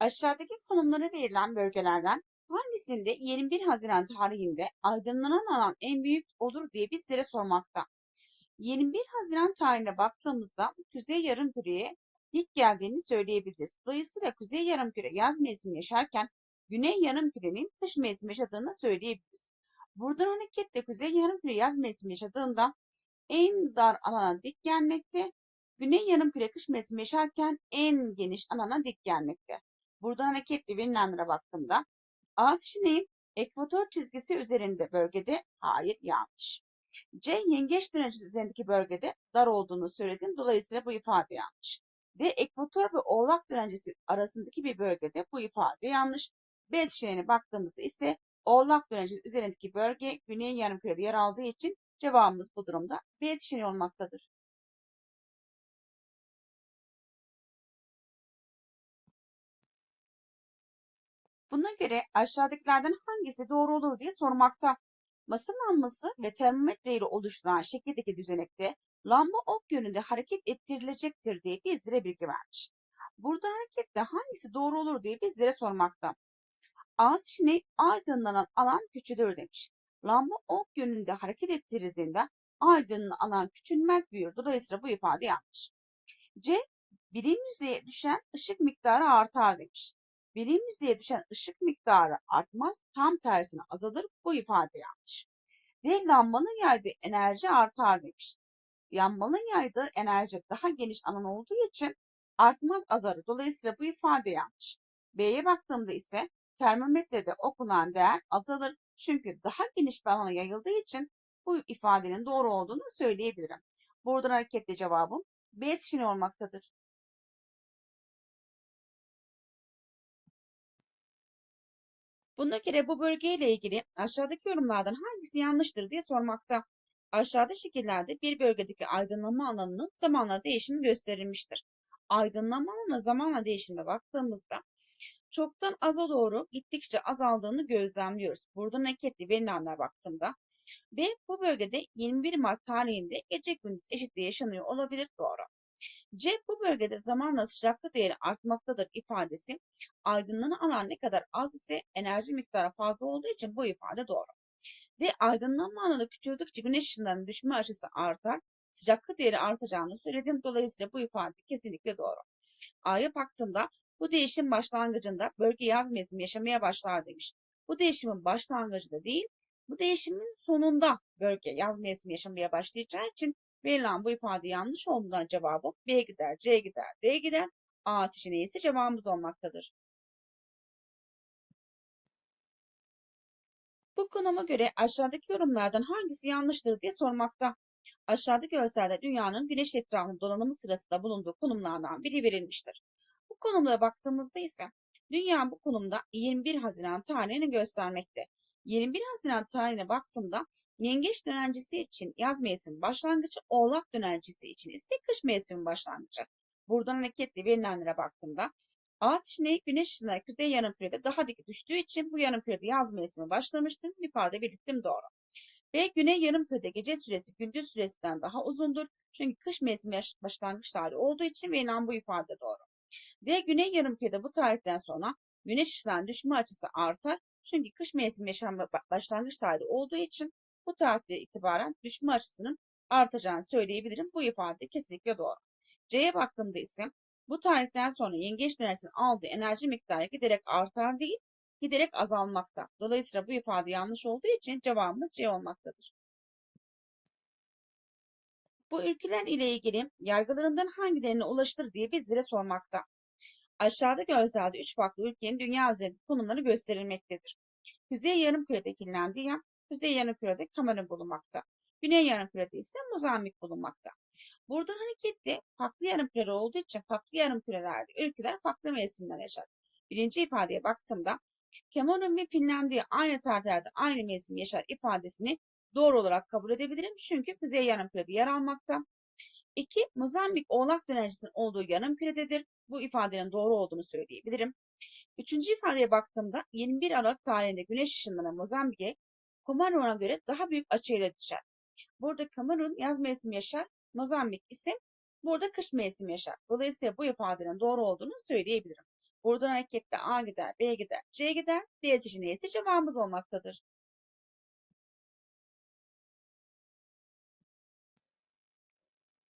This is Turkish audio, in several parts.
Aşağıdaki konumları verilen bölgelerden hangisinde 21 Haziran tarihinde aydınlanan alan en büyük olur diye bizlere sormakta. 21 Haziran tarihine baktığımızda Kuzey Yarımküre'ye ilk geldiğini söyleyebiliriz. Dolayısıyla Kuzey Yarımküre yaz mevsimi yaşarken Güney Yarımküre'nin kış mevsimi yaşadığını söyleyebiliriz. Buradan hareketle Kuzey Yarımküre yaz mevsimi yaşadığında en dar alana dik gelmekte, Güney Yarımküre kış mevsimi yaşarken en geniş alana dik gelmekte. Buradan hareketle verilenlere baktığımda A seçeneği ekvator çizgisi üzerinde bölgede hayır yanlış. C yengeç dönemci üzerindeki bölgede dar olduğunu söyledim. Dolayısıyla bu ifade yanlış. D ekvator ve oğlak dönencesi arasındaki bir bölgede bu ifade yanlış. B seçeneğine baktığımızda ise oğlak dönencesi üzerindeki bölge güney yarımkürede yer aldığı için cevabımız bu durumda B seçeneği olmaktadır. Buna göre aşağıdakilerden hangisi doğru olur diye sormakta. Masa lambası ve termometre ile oluşturan şekildeki düzenekte lamba ok yönünde hareket ettirilecektir diye bizlere bilgi vermiş. Burada hareketle hangisi doğru olur diye bizlere sormakta. A seçeneği aydınlanan alan küçülür demiş. Lamba ok yönünde hareket ettirildiğinde aydınlanan alan küçülmez büyür. Dolayısıyla bu ifade yanlış. C. Birim yüzeye düşen ışık miktarı artar demiş. Birim yüzeye düşen ışık miktarı artmaz, tam tersine azalır. Bu ifade yanlış. D. Lambanın yaydığı enerji artar demiş. Lambanın yaydığı enerji daha geniş alan olduğu için artmaz azalır. Dolayısıyla bu ifade yanlış. B'ye baktığımda ise termometrede okunan değer azalır. Çünkü daha geniş bir alana yayıldığı için bu ifadenin doğru olduğunu söyleyebilirim. Buradan hareketle cevabım B seçeneği olmaktadır. Buna göre bu bölgeyle ilgili aşağıdaki yorumlardan hangisi yanlıştır diye sormakta. Aşağıda şekillerde bir bölgedeki aydınlanma alanının zamanla değişimi gösterilmiştir. Aydınlanma alanı zamanla değişimine baktığımızda çoktan aza doğru gittikçe azaldığını gözlemliyoruz. Buradan hareketli verilenler baktığımda ve bu bölgede 21 Mart tarihinde gece gündüz eşitliği yaşanıyor olabilir doğru. C bu bölgede zamanla sıcaklık değeri artmaktadır ifadesi aydınlanan alan ne kadar az ise enerji miktarı fazla olduğu için bu ifade doğru. D aydınlanma alanı küçüldükçe güneş ışınlarının düşme açısı artar. Sıcaklık değeri artacağını söyledim. Dolayısıyla bu ifade kesinlikle doğru. A'ya baktığımda bu değişim başlangıcında bölge yaz mevsimi yaşamaya başlar demiş. Bu değişimin başlangıcında değil, bu değişimin sonunda bölge yaz mevsimi yaşamaya başlayacağı için verilen bu ifade yanlış olduğundan cevabı B gider, C gider, D gider. A seçeneği ise cevabımız olmaktadır. Bu konuma göre aşağıdaki yorumlardan hangisi yanlıştır diye sormakta. Aşağıdaki görselde dünyanın güneş etrafında dolanımı sırasında bulunduğu konumlardan biri verilmiştir. Bu konumlara baktığımızda ise dünya bu konumda 21 Haziran tarihini göstermekte. 21 Haziran tarihine baktığımda yengeç dönencesi için yaz mevsimi başlangıcı, oğlak dönencesi için ise kış mevsimi başlangıcı. Buradan hareketle verilenlere baktığımda A seçeneği güneş ışınları kuzey yarımkürede daha dik düştüğü için bu yarımkürede yaz mevsimi başlamıştır. Yukarıda belirttim doğru. B güney yarımkürede gece süresi gündüz süresinden daha uzundur. Çünkü kış mevsimi başlangıç tarihi olduğu için verilen bu ifade doğru. D güney yarımkürede bu tarihten sonra güneş ışınlarının düşme açısı artar. Çünkü kış mevsimi yaşanma başlangıç tarihi olduğu için bu tarihte itibaren düşme açısının artacağını söyleyebilirim. Bu ifade kesinlikle doğru. C'ye baktığımda ise bu tarihten sonra yengeç döneminin aldığı enerji miktarı giderek artar değil, giderek azalmakta. Dolayısıyla bu ifade yanlış olduğu için cevabımız C olmaktadır. Bu ülkeler ile ilgili yargılarından hangilerine ulaşılır diye bizlere sormakta. Aşağıda görselde üç farklı ülkenin dünya üzerindeki konumları gösterilmektedir. Kuzey Yarımküre'de Finlandiya, Kuzey Yarımküre'de Kamerun bulunmakta. Güney Yarımküre'de ise Mozambik bulunmakta. Buradan hareketle farklı yarımküreler olduğu için farklı yarımkürelerde ülkeler farklı mevsimler yaşar. Birinci ifadeye baktığımda Kamerun ve Finlandiya aynı tarihlerde aynı mevsim yaşar ifadesini doğru olarak kabul edebilirim. Çünkü Kuzey Yarımküre'de yer almakta. İki, Mozambik oğlak dönecisinin olduğu yarımkürededir. Bu ifadenin doğru olduğunu söyleyebilirim. Üçüncü ifadeye baktığımda 21 Aralık tarihinde güneş ışınları Mozambik'e Kamerun'a göre daha büyük açıyla düşer. Burada Kamerun yaz mevsimi yaşar, Mozambik ise burada kış mevsimi yaşar. Dolayısıyla bu ifadenin doğru olduğunu söyleyebilirim. Buradan hareketle A gider, B gider, C gider. D seçeneği ise cevabımız olmaktadır.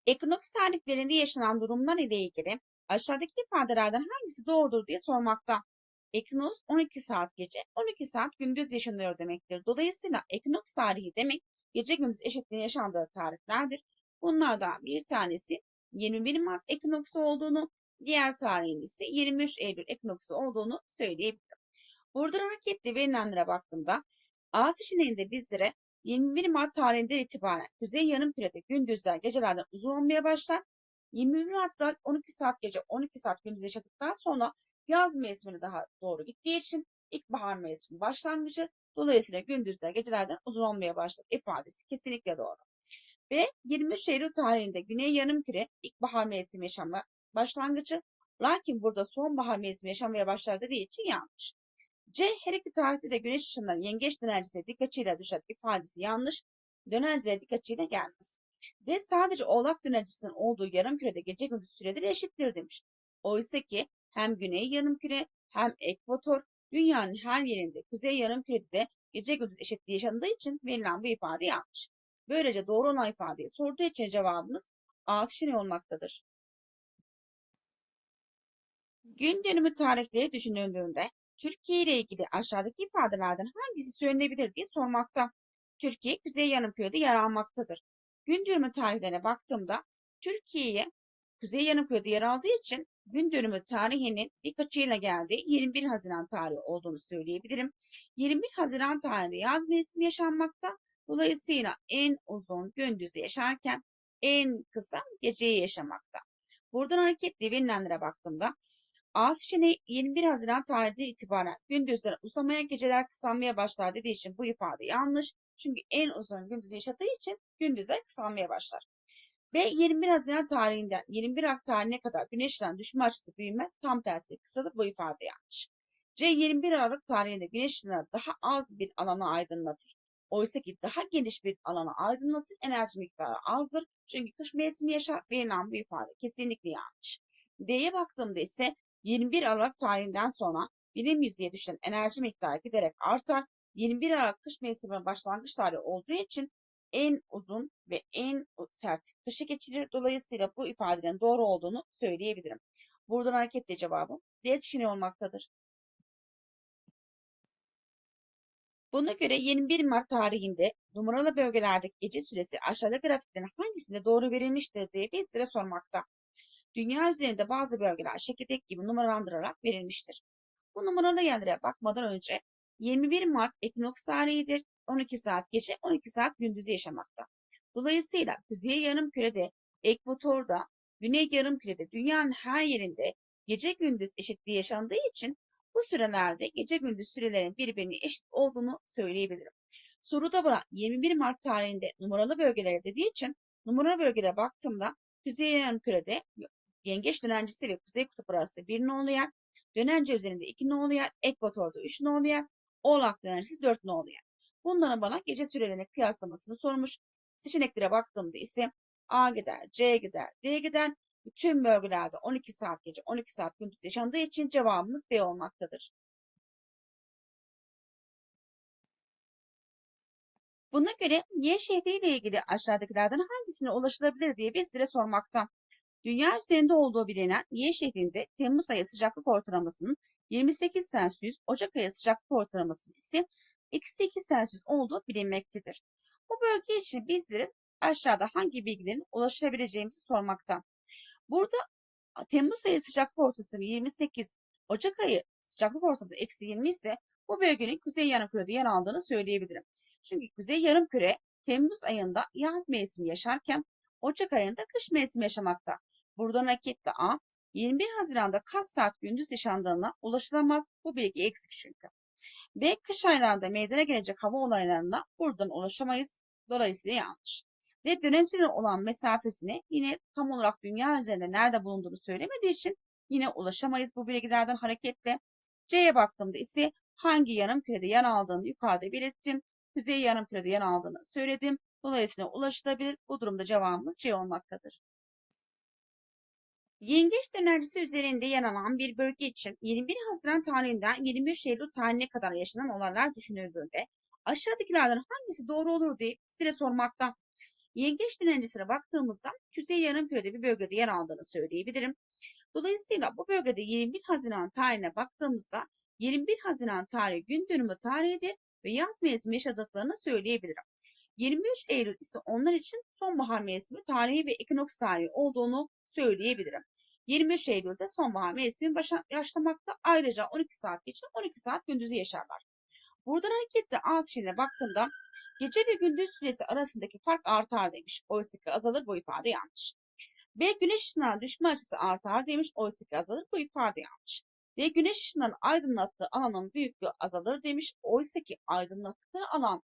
Ekinoks tarihlerinde yaşanan durumlar ile ilgili aşağıdaki ifadelerden hangisi doğrudur diye sormakta. Ekinoks 12 saat gece, 12 saat gündüz yaşanıyor demektir. Dolayısıyla ekinoks tarihi demek gece gündüz eşitliğin yaşandığı tarihlerdir. Bunlardan bir tanesi 21 Mart ekinoksu olduğunu, diğer tarihin ise 23 Eylül ekinoksu olduğunu söyleyebilirim. Buradan hareketle verilenlere baktığımda A seçeneğinde bizlere 21 Mart tarihinden itibaren Kuzey Yarımküre'de gündüzler gecelerden uzun olmaya başlar. 21 Mart'ta 12 saat gece 12 saat gündüz yaşadıktan sonra yaz mevsimine daha doğru gittiği için ilkbahar mevsimi başlangıcı dolayısıyla gündüzler gecelerden uzun olmaya başlar ifadesi kesinlikle doğru. Ve 23 Eylül tarihinde Güney Yarımküre ilkbahar mevsimi yaşama başlangıcı lakin burada sonbahar mevsimi yaşamaya başlar dediği için yanlış. C her iki tarihte de güneş ışığından yengeç dönercisi dik açıyla düşer ifadesi yanlış. Dönerciye dik açıyla gelmez. D sadece oğlak dönercisinin olduğu yarım kürede gece gündüz süredir eşittir demiş. Oysa ki hem güney yarım küre hem ekvator dünyanın her yerinde kuzey yarım kürede de gece gündüz eşitliği yaşandığı için verilen bu ifade yanlış. Böylece doğru olan ifadeyi sorduğu için cevabımız A seçeneği olmaktadır. Gün dönümü tarihleri düşünüldüğünde Türkiye ile ilgili aşağıdaki ifadelerden hangisi söylenebilir diye sormakta. Türkiye Kuzey Yarımküre'de yer almaktadır. Gün dönümü tarihlerine baktığımda Türkiye'ye Kuzey Yarımküre'de yer aldığı için gün dönümü tarihinin ilk açıyla geldiği 21 Haziran tarihi olduğunu söyleyebilirim. 21 Haziran tarihinde yaz mevsimi yaşanmakta. Dolayısıyla en uzun gündüzü yaşarken en kısa geceyi yaşamakta. Buradan hareketle verilenlere baktığımda A seçeneği 21 Haziran tarihi itibaren gündüzler uzamaya geceler kısalmaya başlar dediği için bu ifade yanlış. Çünkü en uzun gündüz yaşadığı için gündüzler kısalmaya başlar. B 21 Haziran tarihinden 21 Aralık tarihine kadar güneşten düşme açısı büyümez. Tam tersi kısalır bu ifade yanlış. C 21 Aralık tarihinde güneş ışınları daha az bir alanı aydınlatır. Oysa ki daha geniş bir alanı aydınlatır enerji miktarı azdır. Çünkü kış mevsimi yaşar verilen bu ifade kesinlikle yanlış. D'ye baktığımda ise 21 Aralık tarihinden sonra birim yüzeye düşen enerji miktarı giderek artar. 21 Aralık kış mevsiminin başlangıç tarihi olduğu için en uzun ve en sert kışı geçirir. Dolayısıyla bu ifadenin doğru olduğunu söyleyebilirim. Buradan hareketle cevabım D seçeneği olmaktadır. Buna göre 21 Mart tarihinde numaralı bölgelerdeki gece süresi aşağıda grafiklerin hangisinde doğru verilmiştir diye bir sıra sormakta. Dünya üzerinde bazı bölgeler çekirdek gibi numaralandırarak verilmiştir. Bu numaralı yerlere bakmadan önce 21 Mart ekinoks tarihidir. 12 saat gece, 12 saat gündüz yaşamakta. Dolayısıyla Kuzey Yarımküre'de, Ekvator'da, Güney Yarımküre'de, dünyanın her yerinde gece gündüz eşitliği yaşandığı için bu sürelerde gece gündüz sürelerinin birbirine eşit olduğunu söyleyebilirim. Soruda bana 21 Mart tarihinde numaralı bölgelere dediği için numaralı bölgelere baktığımda Kuzey Yarımküre'de Yengeç dönencesi ve Kuzey Kutup arası bir nolu yer, dönence üzerinde iki nolu yer, ekvatorda üç nolu yer, oğlak dönencesi dört nolu yer. Bunların bana gece sürelerini kıyaslamasını sormuş. Seçeneklere baktığımda ise A gider, C gider, D gider. Bütün bölgelerde 12 saat gece, 12 saat gündüz yaşandığı için cevabımız B olmaktadır. Buna göre Y şehri ile ilgili aşağıdakilerden hangisine ulaşılabilir diye bizlere sormakta. Dünya üzerinde olduğu bilinen Y şehrinde Temmuz ayı sıcaklık ortalamasının 28 Celsius, Ocak ayı sıcaklık ortalamasının ise eksi 2 Celsius olduğu bilinmektedir. Bu bölge için bizlere aşağıda hangi bilgilerin ulaşabileceğimizi sormakta. Burada Temmuz ayı sıcaklık ortalaması 28, Ocak ayı sıcaklık ortalaması eksi 20 ise bu bölgenin kuzey yarımkürede yer aldığını söyleyebilirim. Çünkü kuzey yarımküre Temmuz ayında yaz mevsimi yaşarken Ocak ayında kış mevsimi yaşamakta. Buradan hareketle A, 21 Haziran'da kaç saat gündüz yaşandığına ulaşılamaz. Bu bilgi eksik çünkü. B, kış aylarında meydana gelecek hava olaylarına buradan ulaşamayız. Dolayısıyla yanlış. Ve dönemsel olan mesafesine yine tam olarak dünya üzerinde nerede bulunduğunu söylemediği için yine ulaşamayız bu bilgilerden hareketle. C'ye baktığımda ise hangi yarım kürede yer aldığını yukarıda belirttim. Kuzey yarım kürede yer aldığını söyledim. Dolayısıyla ulaşılabilir. Bu durumda cevabımız C olmaktadır. Yengeç dönencesi üzerinde yer alan bir bölge için 21 Haziran tarihinden 23 Eylül tarihine kadar yaşanan olaylar düşünüldüğünde aşağıdakilerden hangisi doğru olur diye size sormakta. Yengeç dönencesine baktığımızda Kuzey Yarımküre'de bir bölgede yer aldığını söyleyebilirim. Dolayısıyla bu bölgede 21 Haziran tarihine baktığımızda 21 Haziran tarihi gün dönümü tarihidir ve yaz mevsimi yaşadıklarını söyleyebilirim. 23 Eylül ise onlar için sonbahar mevsimi tarihi ve ekinoks tarihi olduğunu söyleyebilirim. 23 Eylül'de sonbahar mevsimi başlamakta. Ayrıca 12 saat geçen 12 saat gündüzü yaşarlar. Buradan hareketle A seçeneğine baktığımda gece ve gündüz süresi arasındaki fark artar demiş. Oysa ki azalır bu ifade yanlış. B güneş ışınlarının düşme açısı artar demiş. Oysa ki azalır bu ifade yanlış. D güneş ışınlarının aydınlattığı alanın büyüklüğü azalır demiş. Oysa ki aydınlattıkları alan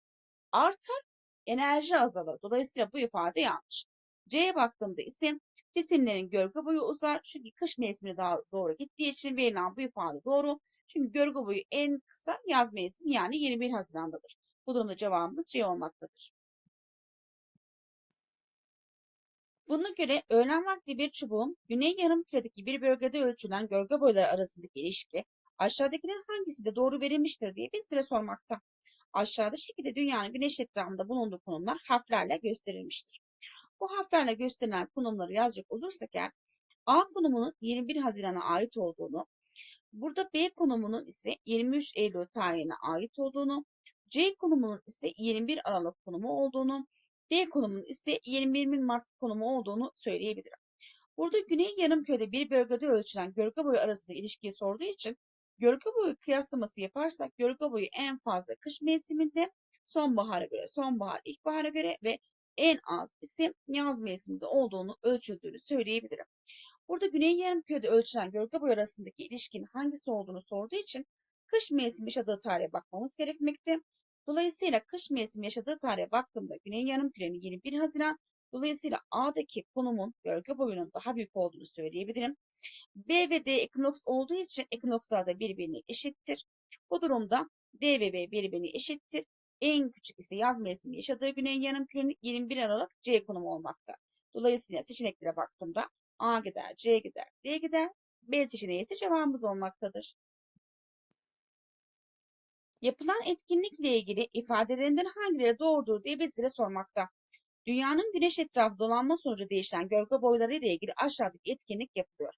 artar, enerji azalır. Dolayısıyla bu ifade yanlış. C'ye baktığımda ise cisimlerin gölge boyu uzar. Çünkü kış mevsimine doğru gittiği için verilen bu ifade doğru. Çünkü gölge boyu en kısa yaz mevsimi yani 21 Haziran'dadır. Bu durumda cevabımız C olmaktadır. Buna göre öğlen vakti bir çubuğun güney yarımküredeki bir bölgede ölçülen gölge boyları arasındaki ilişki aşağıdakilerin hangisi de doğru verilmiştir diye bir süre sormakta. Aşağıda şekilde dünyanın güneş etrafında bulunduğu konumlar harflerle gösterilmiştir. Bu harflerle gösterilen konumları yazacak olursak eğer A konumunun 21 Haziran'a ait olduğunu, burada B konumunun ise 23 Eylül tarihine ait olduğunu, C konumunun ise 21 Aralık konumu olduğunu, D konumunun ise 21 Mart konumu olduğunu söyleyebilirim. Burada Güney Yarımköy'de bir bölgede ölçülen gölge boyu arasında ilişkiyi sorduğu için gölge boyu kıyaslaması yaparsak gölge boyu en fazla kış mevsiminde sonbahara göre, sonbahar, ilkbahara göre ve en az ise yaz mevsiminde olduğunu ölçüldüğünü söyleyebilirim. Burada Güney Yarımköy'de ölçülen gölge boyu arasındaki ilişkinin hangisi olduğunu sorduğu için kış mevsimi yaşadığı tarihe bakmamız gerekmekte. Dolayısıyla kış mevsimi yaşadığı tarihe baktığımda Güney Yarımküre'nin 21 Haziran, dolayısıyla A'daki konumun gölge boyunun daha büyük olduğunu söyleyebilirim. B ve D ekinoks olduğu için ekinokslar da birbirine eşittir. Bu durumda D ve B birbirine eşittir. En küçük ise yaz mevsimi yaşadığı güney yarımkürenin 21 Aralık C konumu olmakta. Dolayısıyla seçeneklere baktığımda A gider, C gider, D gider. B seçeneği ise cevabımız olmaktadır. Yapılan etkinlikle ilgili ifadelerinden hangileri doğrudur diye bizlere sormakta. Dünyanın güneş etrafı dolanma sonucu değişen gölge boyları ile ilgili aşağıdaki etkinlik yapılıyor.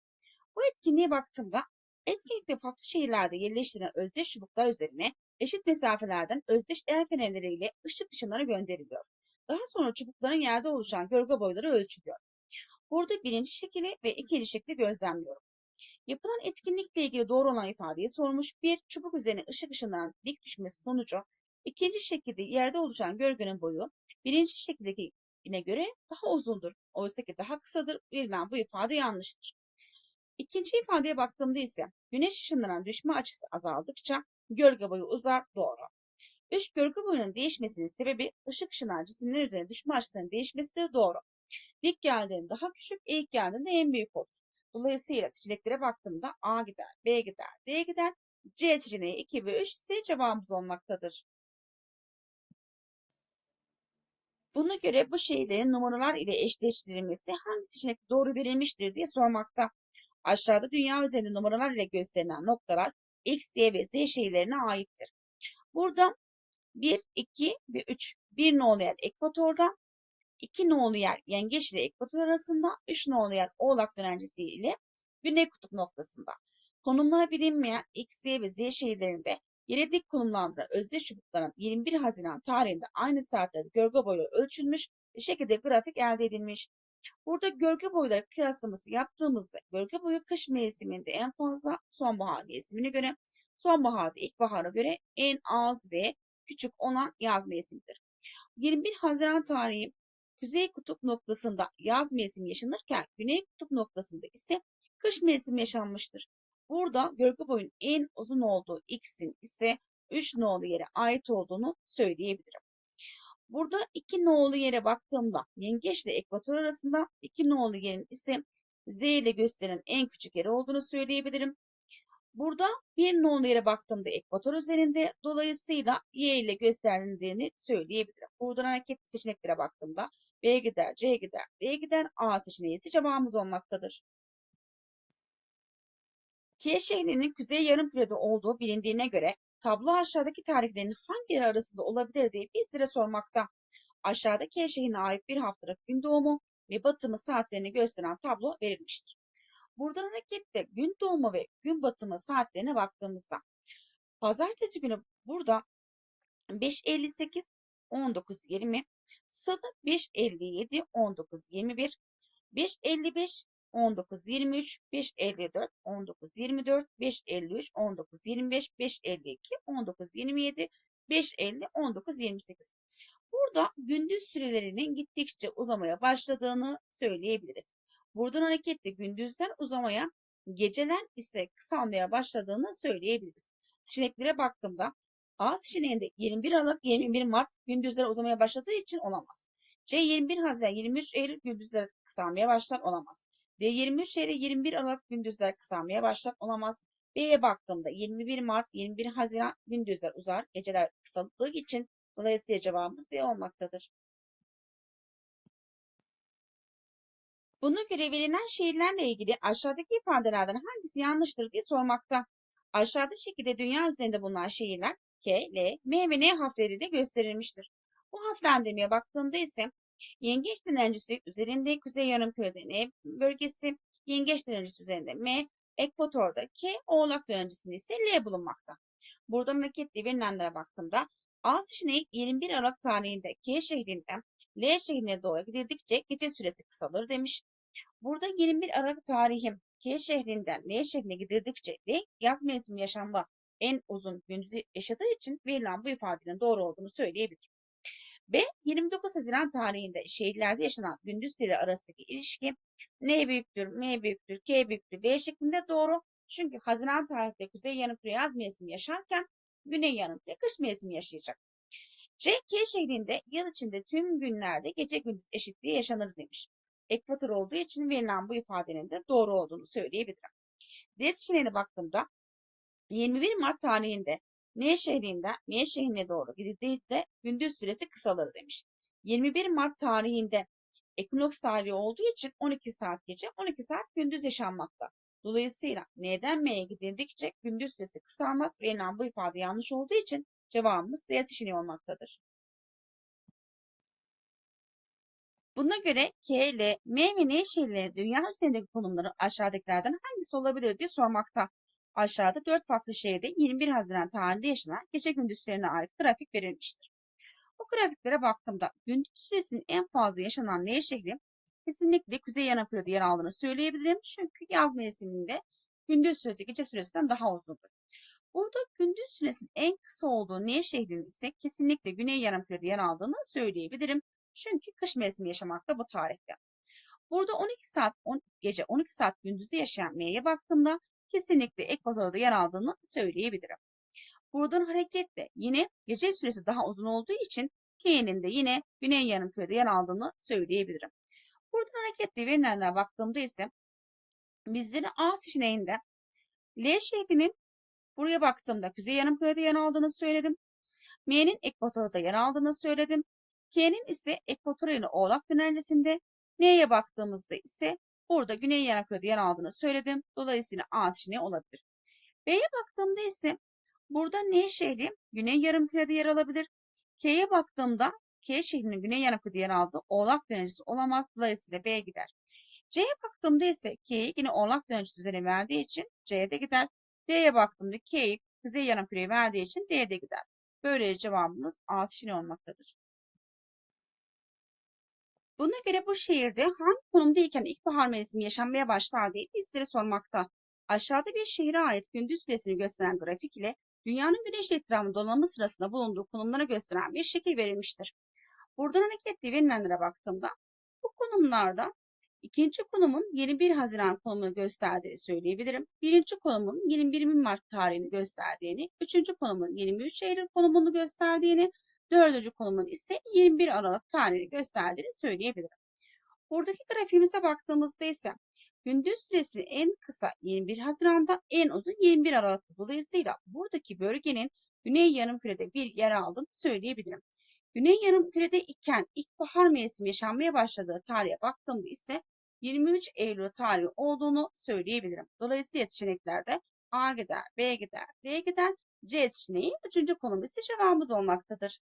Bu etkinliğe baktığımda etkinlikte farklı şehirlerde yerleştirilen özdeş çubuklar üzerine eşit mesafelerden özdeş el fenerleriyle ışık ışınları gönderiliyor. Daha sonra çubukların yerde oluşan gölge boyları ölçülüyor. Burada birinci şekli ve ikinci şekli gözlemliyorum. Yapılan etkinlikle ilgili doğru olan ifadeyi sormuş. Bir, çubuk üzerine ışık ışınlarının dik düşmesi sonucu ikinci şekilde yerde oluşan gölgenin boyu birinci şekildekine göre daha uzundur. Oysa ki daha kısadır. Verilen bu ifade yanlıştır. İkinci ifadeye baktığımda ise güneş ışınlarının düşme açısı azaldıkça gölge boyu uzar doğru. Üç gölge boyunun değişmesinin sebebi ışık ışınlar cisimler üzerine düşme açısının değişmesidir doğru. Dik geldiğinde daha küçük, eğik geldiğinde en büyük olur. Dolayısıyla seçeneklere baktığımda A gider, B gider, D gider. C seçeneği 2 ve 3 ise cevabımız olmaktadır. Buna göre bu şeylerin numaralar ile eşleştirilmesi hangi seçenek doğru verilmiştir diye sormakta. Aşağıda dünya üzerinde numaralar ile gösterilen noktalar X, Y ve Z şehirlerine aittir. Burada 1, 2 ve 3 bir nolu yer ekvatorda, 2 nolu yer yengeç ile ekvator arasında, 3 nolu yer oğlak dönencesi ile güney kutup noktasında. Konumları bilinmeyen X, Y ve Z şehirlerinde yere dik konumlandıran özdeş çubukların 21 Haziran tarihinde aynı saatlerde gölge boyu ölçülmüş ve şekilde grafik elde edilmiş. Burada gölge boyları kıyaslaması yaptığımızda gölge boyu kış mevsiminde en fazla sonbahar mevsimine göre, sonbaharda ilkbahara göre en az ve küçük olan yaz mevsimidir. 21 Haziran tarihi Kuzey Kutup noktasında yaz mevsimi yaşanırken Güney Kutup noktasında ise kış mevsimi yaşanmıştır. Burada gölge boyun en uzun olduğu X'in ise 3 nolu yere ait olduğunu söyleyebilirim. Burada iki nolu yere baktığımda yengeç ile ekvator arasında iki nolu yerin ise Z ile gösteren en küçük yeri olduğunu söyleyebilirim. Burada bir nolu yere baktığımda ekvator üzerinde dolayısıyla Y ile gösterildiğini söyleyebilirim. Buradan hareketli seçeneklere baktığımda B gider, C gider, D gider, A seçeneği ise cevabımız olmaktadır. K şehrinin kuzey yarımkürede olduğu bilindiğine göre tablo aşağıdaki tarihlerin hangileri arasında olabilir diye bizlere sormakta. Aşağıda K şehrine ait bir haftalık gün doğumu ve batımı saatlerini gösteren tablo verilmiştir. Buradan hareketle gün doğumu ve gün batımı saatlerine baktığımızda pazartesi günü burada 5.58 19.20 Salı 5.57 19.21 5.55 19.23 5.54 19.24 5.53 19.25 5.52 19.27 5.50 19.28 Burada gündüz sürelerinin gittikçe uzamaya başladığını söyleyebiliriz. Buradan hareketle gündüzler uzamaya, geceler ise kısalmaya başladığını söyleyebiliriz. Seçeneklere baktığımda A seçeneğinde 21 Aralık 21 Mart gündüzler uzamaya başladığı için olamaz. C 21 Haziran 23 Eylül gündüzler kısalmaya başlar olamaz. D 23 Eylül 21 Aralık gündüzler kısalmaya başlar olamaz. B'ye baktığımda 21 Mart 21 Haziran gündüzler uzar, geceler kısaldığı için dolayısıyla cevabımız B olmaktadır. Buna göre verilen şehirlerle ilgili aşağıdaki ifadelerden hangisi yanlıştır diye sormakta. Aşağıda şekilde dünya üzerinde bulunan şehirler K, L, M ve N harfleriyle gösterilmiştir. Bu harflendirmeye baktığımda ise yengeç direncisi üzerinde Kuzey Yarımküre'de N bölgesi, yengeç direncisi üzerinde M, ekvatorda K, oğlak direncisinde ise L bulunmakta. Buradan hareketle verilenlere baktığımda A seçeneği 21 Aralık tarihinde K şehrinden L şehrine doğru gidildikçe gece süresi kısalır demiş. Burada 21 Aralık tarihi K şehrinden L şehrine gidildikçe L yaz mevsimi yaşanma en uzun gündüzü yaşadığı için verilen bu ifadenin doğru olduğunu söyleyebilir. B. 29 Haziran tarihinde şehirlerde yaşanan gündüz süre arasındaki ilişki N büyüktür, M büyüktür, K büyüktür, L şeklinde doğru. Çünkü Haziran tarihinde Kuzey Yarımküre yaz mevsimi yaşarken Güney Yarımküre kış mevsimi yaşayacak. C. K şehrinde yıl içinde tüm günlerde gece gündüz eşitliği yaşanır demiş. Ekvator olduğu için verilen bu ifadenin de doğru olduğunu söyleyebilirim. D seçeneğine baktığımda 21 Mart tarihinde N şehrinden M şehrine doğru gidildiğinde gündüz süresi kısalır demiş. 21 Mart tarihinde ekinoks tarihi olduğu için 12 saat gece 12 saat gündüz yaşanmakta. Dolayısıyla N'den M'ye gidildikçe gündüz süresi kısalmaz. Verilen bu ifade yanlış olduğu için cevabımız D seçeneği olmaktadır. Buna göre K, L, M ve N şehirleri dünya üzerindeki konumları aşağıdakilerden hangisi olabilir diye sormakta. Aşağıda 4 farklı şehirde 21 Haziran tarihinde yaşanan gece gündüz sürelerine ait grafik verilmiştir. Bu grafiklere baktığımda gündüz süresinin en fazla yaşanan L şehri kesinlikle Kuzey Yanaköy'de yer aldığını söyleyebilirim. Çünkü yaz mevsiminde gündüz süresi gece süresinden daha uzundur. Burada gündüz süresinin en kısa olduğu N şehrinin ise kesinlikle Güney Yarımküre'de yer aldığını söyleyebilirim. Çünkü kış mevsimi yaşamakta bu tarihte. Burada 12 saat on, gece 12 saat gündüzü yaşayan M'ye baktığımda kesinlikle ekvatorda yer aldığını söyleyebilirim. Buradan hareketle yine gece süresi daha uzun olduğu için K'nin de yine Güney Yarımküre'de yer aldığını söyleyebilirim. Buradan hareketle verilenlere baktığımda ise bizlerin A seçeneğinde L şehrinin buraya baktığımda Kuzey Yarımküre'de yer aldığını söyledim. M'nin ekvatorda yer aldığını söyledim. K'nin ise ekvator ile oğlak dönencesinde. N'ye baktığımızda ise burada Güney Yarımküre'de yer aldığını söyledim. Dolayısıyla A seçeneği olabilir. B'ye baktığımda ise burada N şehri Güney Yarımküre'de yer alabilir. K'ye baktığımda K şehrinin Güney Yarımküre'de yer aldığı oğlak dönencesi olamaz. Dolayısıyla B gider. C'ye baktığımda ise K'yi yine oğlak dönencesi üzerine verdiği için C'de gider. D'ye baktığımda K'yi Kuzey Yarımküre'ye verdiği için D'de gider. Böylece cevabımız A seçeneği olmaktadır. Buna göre bu şehirde hangi konumdayken ilkbahar mevsimi yaşanmaya başlar diye bizlere sormakta. Aşağıda bir şehre ait gündüz süresini gösteren grafik ile dünyanın güneş etrafında dolanımı sırasında bulunduğu konumları gösteren bir şekil verilmiştir. Buradan hareketle verilenlere baktığımda bu konumlarda ikinci konumun 21 Haziran konumunu gösterdiğini söyleyebilirim. Birinci konumun 21 Mart tarihini gösterdiğini, üçüncü konumun 23 Eylül konumunu gösterdiğini, dördüncü konumun ise 21 Aralık tarihini gösterdiğini söyleyebilirim. Buradaki grafiğimize baktığımızda ise gündüz süresi en kısa 21 Haziran'da en uzun 21 Aralık'ta. Dolayısıyla buradaki bölgenin Güney Yarımküre'de bir yer aldığını söyleyebilirim. Güney Yarımküre'de iken ilkbahar mevsimi yaşanmaya başladığı tarihe baktığımda ise 23 Eylül tarihi olduğunu söyleyebilirim. Dolayısıyla seçeneklerde A gider, B gider, D gider. C seçeneği üçüncü konum ise cevabımız olmaktadır.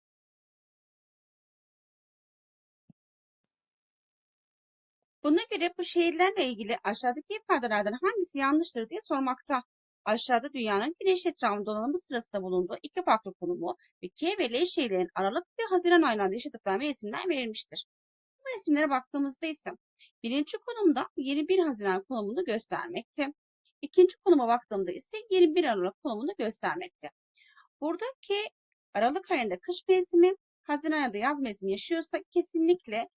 Buna göre bu şehirlerle ilgili aşağıdaki ifadelerden hangisi yanlıştır diye sormakta. Aşağıda dünyanın güneş etrafında dolanımı sırasında bulunduğu iki farklı konumu ve K ve L şehirlerin Aralık ve Haziran aylarında yaşadıkları mevsimler verilmiştir. Bu mevsimlere baktığımızda ise birinci konumda 21 Haziran konumunu göstermekte. İkinci konuma baktığımda ise 21 Aralık konumunu göstermekte. Buradaki Aralık ayında kış mevsimi, Haziran ayında yaz mevsimi yaşıyorsa kesinlikle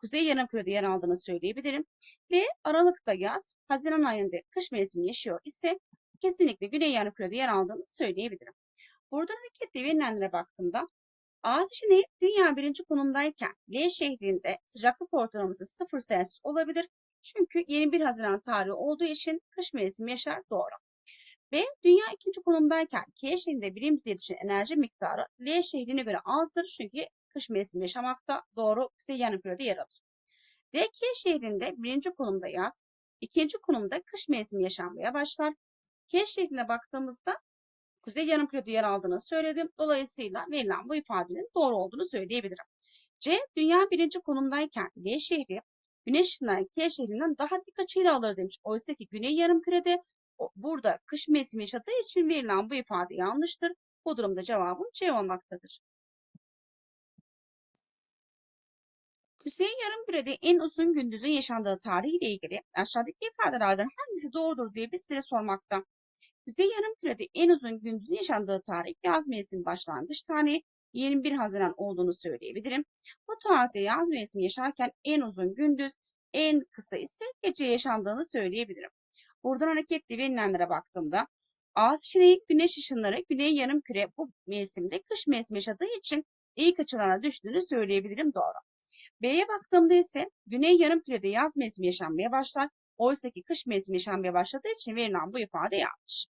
Kuzey Yarımküre'de yer aldığını söyleyebilirim. Ve Aralık'ta yaz, Haziran ayında kış mevsimi yaşıyor ise kesinlikle Güney Yarımküre'de yer aldığını söyleyebilirim. Buradan hareketle verilenlere baktığımda A seçeneği dünya birinci konumdayken L şehrinde sıcaklık ortalaması 0 Celsius olabilir. Çünkü 21 Haziran tarihi olduğu için kış mevsimi yaşar doğru. B dünya ikinci konumdayken K şehrinde birim düzeye düşen enerji miktarı L şehrine göre azdır çünkü kış mevsimi yaşamakta doğru Kuzey Yarımküre'de yer alır. D K şehrinde birinci konumda yaz, ikinci konumda kış mevsimi yaşanmaya başlar. K şehrine baktığımızda Kuzey Yarımküre'de yer aldığını söyledim. Dolayısıyla verilen bu ifadenin doğru olduğunu söyleyebilirim. C. Dünya birinci konumdayken L şehri Güneş ışığından K şehrinden daha dik açıyla alır demiş. Oysa ki Güney Yarımküre'de burada kış mevsimi yaşadığı için verilen bu ifade yanlıştır. Bu durumda cevabım C olmaktadır. Kuzey Yarımküre'de en uzun gündüzün yaşandığı tarih ile ilgili aşağıdaki ifadelerden hangisi doğrudur diye bizlere sormakta. Kuzey Yarımküre'de en uzun gündüzün yaşandığı tarih yaz mevsimi başlangıç tarihi 21 Haziran olduğunu söyleyebilirim. Bu tarihte yaz mevsimi yaşarken en uzun gündüz, en kısa ise gece yaşandığını söyleyebilirim. Buradan hareketle verilenlere baktığımda A seçeneği güneş ışınları güney yarımküre bu mevsimde kış mevsimi yaşadığı için ilk açılarına düştüğünü söyleyebilirim doğru. B'ye baktığımda ise güney yarımkürede yaz mevsimi yaşanmaya başlar. Oysa ki kış mevsimi yaşanmaya başladığı için verilen bu ifade yanlış.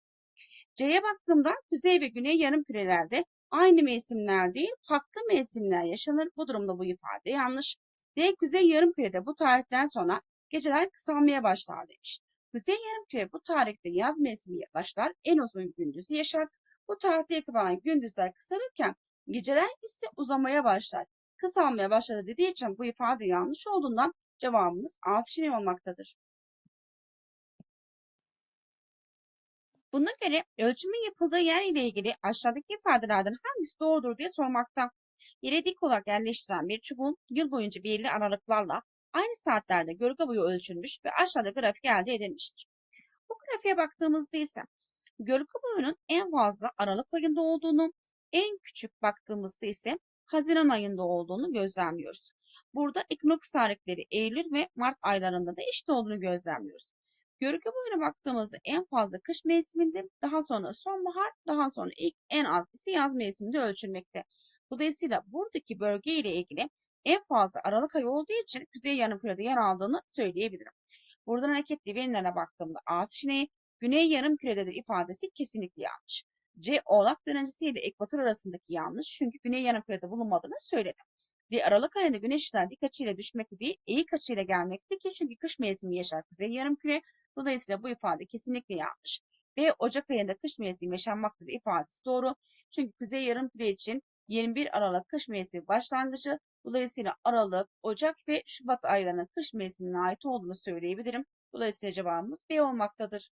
C'ye baktığımda kuzey ve güney yarımkürelerde aynı mevsimler değil farklı mevsimler yaşanır. Bu durumda bu ifade yanlış. D kuzey yarımkürede bu tarihten sonra geceler kısalmaya başlar demiş. Kuzey yarımküre bu tarihte yaz mevsimi başlar. En uzun gündüzü yaşar. Bu tarihte itibaren gündüzler kısalırken geceler ise uzamaya başlar. Kısalmaya başladı dediği için bu ifade yanlış olduğundan cevabımız A seçeneği olmaktadır. Buna göre ölçümün yapıldığı yer ile ilgili aşağıdaki ifadelerden hangisi doğrudur diye sormakta. Yere dik olarak yerleştiren bir çubuğun yıl boyunca belirli aralıklarla aynı saatlerde gölge boyu ölçülmüş ve aşağıda grafik elde edilmiştir. Bu grafiğe baktığımızda ise gölge boyunun en fazla Aralık ayında olduğunu, en küçük baktığımızda ise Haziran ayında olduğunu gözlemliyoruz. Burada ekinoks tarihleri Eylül ve Mart aylarında da eşit olduğunu gözlemliyoruz. Gölge boyuna baktığımızda en fazla kış mevsiminde, daha sonra sonbahar, daha sonra ilk en az ise yaz mevsiminde ölçülmekte. Dolayısıyla buradaki bölge ile ilgili en fazla Aralık ayı olduğu için Kuzey Yarımküre'de yer aldığını söyleyebilirim. Buradan hareketli verilere baktığımda A seçeneği Güney Yarımküre'dedir ifadesi kesinlikle yanlış. C. Oğlak dönencesi ile ekvator arasındaki yanlış çünkü Güney Yarımküre'de bulunmadığını söyledim. D. Aralık ayında güneş ışınları dik açıyla düşmekte değil, eğik açıyla gelmekte ki çünkü kış mevsimi yaşar Kuzey Yarımküre. Dolayısıyla bu ifade kesinlikle yanlış. B. Ocak ayında kış mevsimi yaşanmaktadır ifadesi doğru. Çünkü Kuzey Yarımküre için 21 Aralık kış mevsimi başlangıcı. Dolayısıyla Aralık, Ocak ve Şubat aylarının kış mevsimine ait olduğunu söyleyebilirim. Dolayısıyla cevabımız B olmaktadır.